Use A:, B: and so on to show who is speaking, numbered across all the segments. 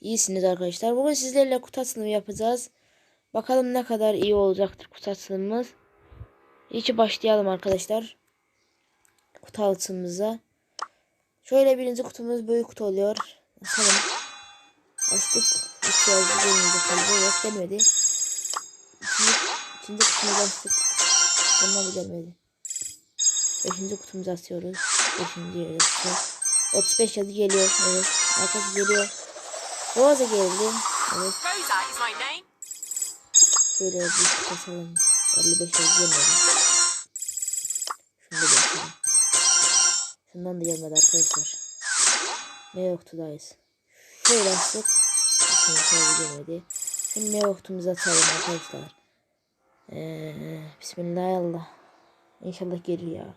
A: İyisiniz arkadaşlar. Bugün sizlerle kutu açılımı yapacağız. Bakalım ne kadar iyi olacaktır kutu açılımımız. İyi başlayalım arkadaşlar. Kutu açılımımıza. Şöyle birinci kutumuz büyük kutu oluyor. Bakalım. Açtık. Yazdı gelmedi kaldı. Yok gelmedi. İkinci, ikinci kutumuzu açtık. Bundan da gelmedi. Beşinci kutumuzu açıyoruz. Beşinci kutu. 35 yazı geliyor. Evet. Arkası geliyor. Boğaza geldi. Evet.
B: Rosa is my name.
A: Şöyle bir basalım. 55 yazı gelmedi. Şunu da basalım. Şundan da gelmedi arkadaşlar. Ne yoktudayız. Şöyle açtık. Şöyle gelmedi. Şimdi ne yoktumuzu açalım arkadaşlar. Ee, Bismillahirrahmanirrahim. İnşallah gelir ya.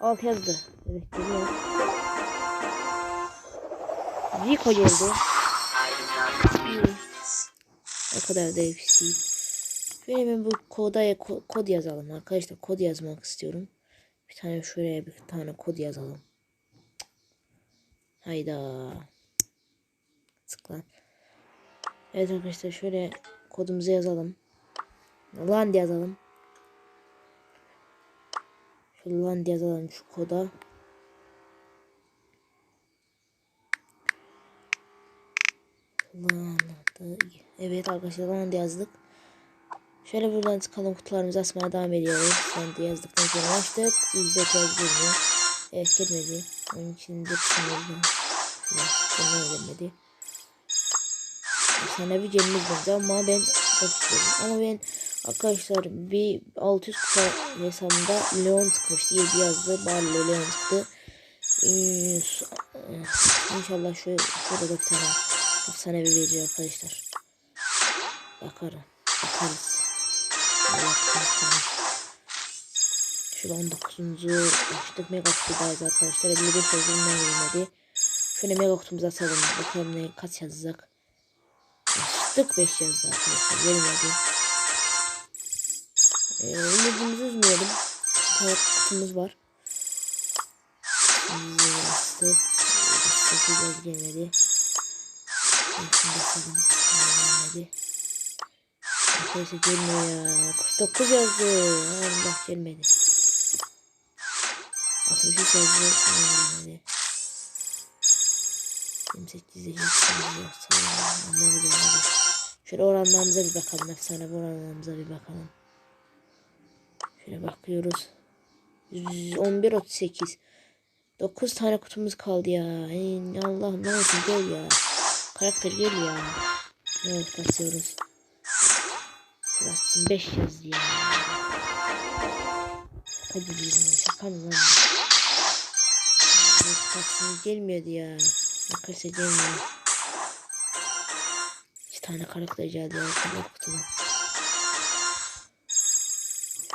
A: Alt yazdı. Evet geliyor. Rico geldi. İyi. O kadar da değil. Şöyle hemen bu koda ko- kod yazalım arkadaşlar. Kod yazmak istiyorum. Bir tane şuraya bir tane kod yazalım. Hayda. Tıklan. Evet arkadaşlar şöyle kodumuzu yazalım. Land yazalım. Şöyle land yazalım şu koda. Evet arkadaşlar land yazdık. Şöyle buradan çıkalım kutularımızı asmaya devam ediyoruz. Land yazdıktan sonra açtık. Yüzde kez girmiyor. Evet gelmedi. Onun için de düşünüyorum. Şöyle gelmedi. Sana bir cenimiz bence ama ben çok istiyorum. Ama ben arkadaşlar bir 600 kupa hesabımda Leon çıkmıştı. 7 yazdı. Barley Leon çıktı. Ee, İnşallah şu şurada da bir tane efsanevi veriyor arkadaşlar. Bakarım. Bakarız. Şöyle 19. açtık. Mega kutudayız arkadaşlar. 55 yazılımdan verilmedi. Şöyle mega kutumuzu açalım. Bakalım ne kaç yazacak. Açtık 5 yazdı arkadaşlar. Gelmedi. Ee, umudumuzu üzmeyelim. Bir tane kutumuz var. Bastık. 8 yaz gelmedi. Gelmedi. Arkadaşlar gelmiyor ya. 49 yazdı. Allah gelmedi. 63 yazdı. Gelmedi. 28 yazdı. Şöyle oranlarımıza bir bakalım. Efsane oranlarımıza bir bakalım. Şöyle bakıyoruz. 11 38 9 tane kutumuz kaldı ya. Ey Allah ne olsun gel ya. Karakter gel ya. Evet basıyoruz. Şurası 5 yazdı ya. Hadi bir şaka mı lan? Karakter gelmiyordu ya. Arkadaşlar gelmiyor. İki tane karakter geldi ya. Karakter kutudan.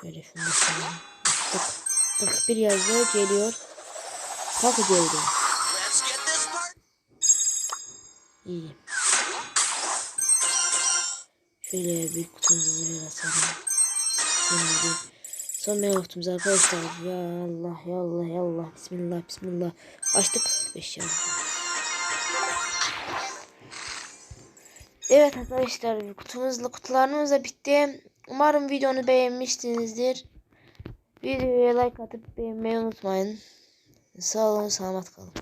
A: Şöyle şunu da koyalım. Baktık. 41 yazdı geliyor. Bak geldi. İyi. Şöyle bir kutumuzu bir açalım. Şimdi son meyve kutumuz arkadaşlar. Ya Allah ya Allah ya Allah. Bismillah bismillah. Açtık. 5 yazdı. Evet arkadaşlar kutumuzla kutularımız da bitti. Umarım videonu beğenmişsinizdir. Videoya like atıp beğenmeyi unutmayın. Sağ olun, selamat kalın.